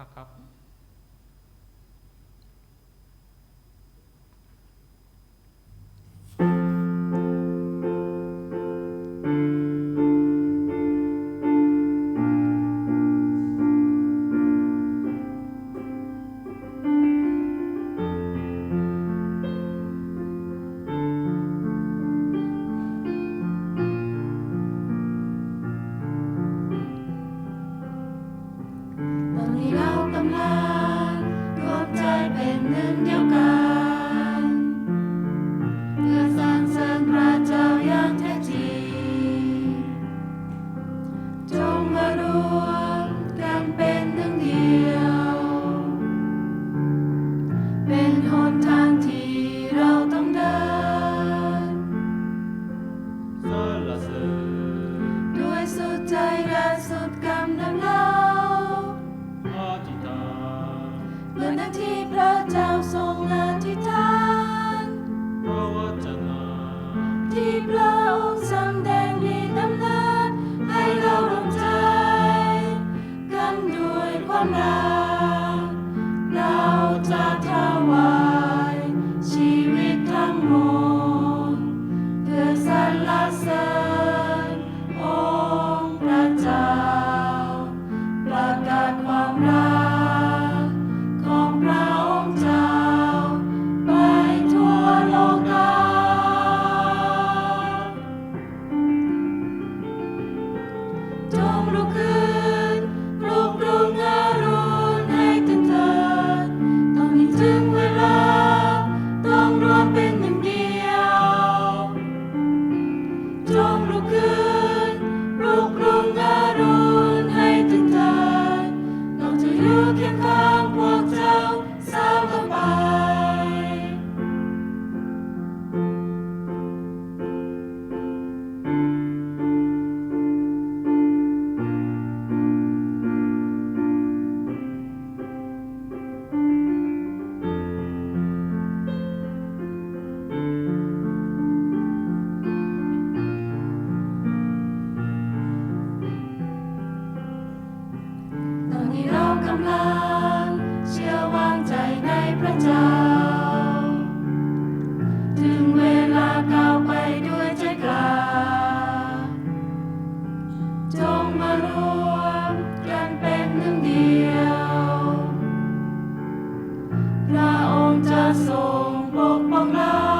นะครับ now. Die Blau, Sonnen, die Dämmer. พระองค์จะทรงปกป้องเรา